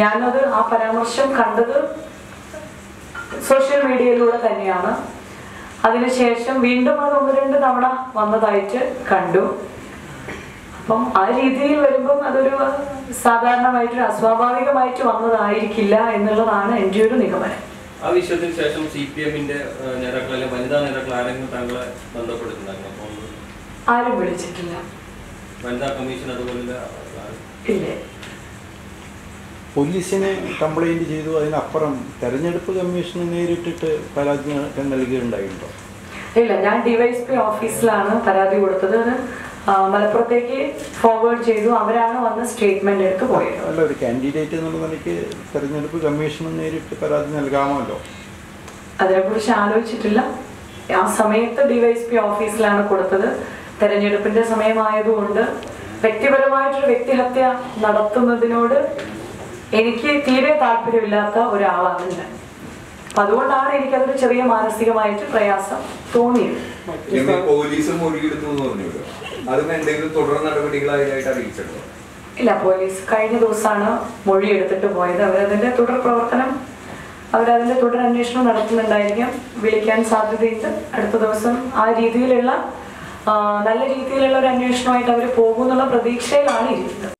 ഞാനത് ആ പരാമർശം കണ്ടത് സോഷ്യൽ മീഡിയയിലൂടെ തന്നെയാണ്. അതിനുശേഷം വീണ്ടും അത് ഒന്ന് രണ്ട് തവണ വന്നതായിട്ട് കണ്ടു. അപ്പം ആ രീതിയിൽ വരുമ്പം അതൊരു സാധാരണമായിട്ട് അസ്വാഭാവികമായിട്ട് വന്നതായിരിക്കില്ല എന്നുള്ളതാണ് എന്റെ ഒരു നിഗമനം. ആ വിഷയത്തിന് ശേഷം സി പി എമ്മിന്റെ നേതാക്കൾ വനിതാ നേതാക്കൾ ആരെങ്കിലും താങ്കളെ ബന്ധപ്പെടുത്തുന്നുണ്ടായിരുന്നു ആരും വിളിച്ചിട്ടില്ല. വനിതാ കമ്മീഷൻ അതുപോലെ ഇല്ലേ? പോലീസിന് കംപ്ലൈന്റ് ചെയ്തു. അതിനപ്പുറം തെരഞ്ഞെടുപ്പ് കമ്മീഷന് നേരിട്ടിട്ട് പരാതി നൽകിയിട്ടുണ്ടായിട്ടുണ്ടോ? ഇല്ല ഞാൻ ഡിവൈഎസ്പി ഓഫീസിലാണ് പരാതി കൊടുത്തത്. അത് മലപ്പുറത്തേക്ക് ഫോർവേഡ് ചെയ്തു. അവരാണ് വന്ന് സ്റ്റേറ്റ്മെന്റ് എടുത്ത് പോയത്. അല്ല ഒരു കാൻഡിഡേറ്റ് എന്നുള്ള നിലയ്ക്ക് തെരഞ്ഞെടുപ്പ് കമ്മീഷന് നേരിട്ട് പരാതി നൽകാമല്ലോ? അതിനെക്കുറിച്ച് ആലോചിച്ചിട്ടില്ല. ആ സമയത്ത് ഡിവൈഎസ്പി ഓഫീസിലാണ് കൊടുത്തത്. തെരഞ്ഞെടുപ്പിന്റെ സമയമായതുകൊണ്ട് വ്യക്തിപരമായിട്ടൊരു വ്യക്തിഹത്യ നടത്തുന്നതിനോട് എനിക്ക് തീരെ താല്പര്യമില്ലാത്ത ഒരാളാണ് ഞാൻ. അപ്പൊ അതുകൊണ്ടാണ് എനിക്കതൊരു ചെറിയ മാനസികമായിട്ട് പ്രയാസം തോന്നിയത്. ഇല്ല പോലീസ് കഴിഞ്ഞ ദിവസമാണ് മൊഴി എടുത്തിട്ട് പോയത്. അവരതിന്റെ തുടർ പ്രവർത്തനം അവരതിന്റെ തുടർ അന്വേഷണം നടത്തുന്നുണ്ടായിരിക്കും. വിളിക്കാൻ സാധ്യതയുണ്ട്. അടുത്ത ദിവസം ആ രീതിയിലുള്ള നല്ല രീതിയിലുള്ള ഒരു അന്വേഷണമായിട്ട് അവർ പോകുന്നുള്ള പ്രതീക്ഷയിലാണ് ഇരിക്കുന്നത്.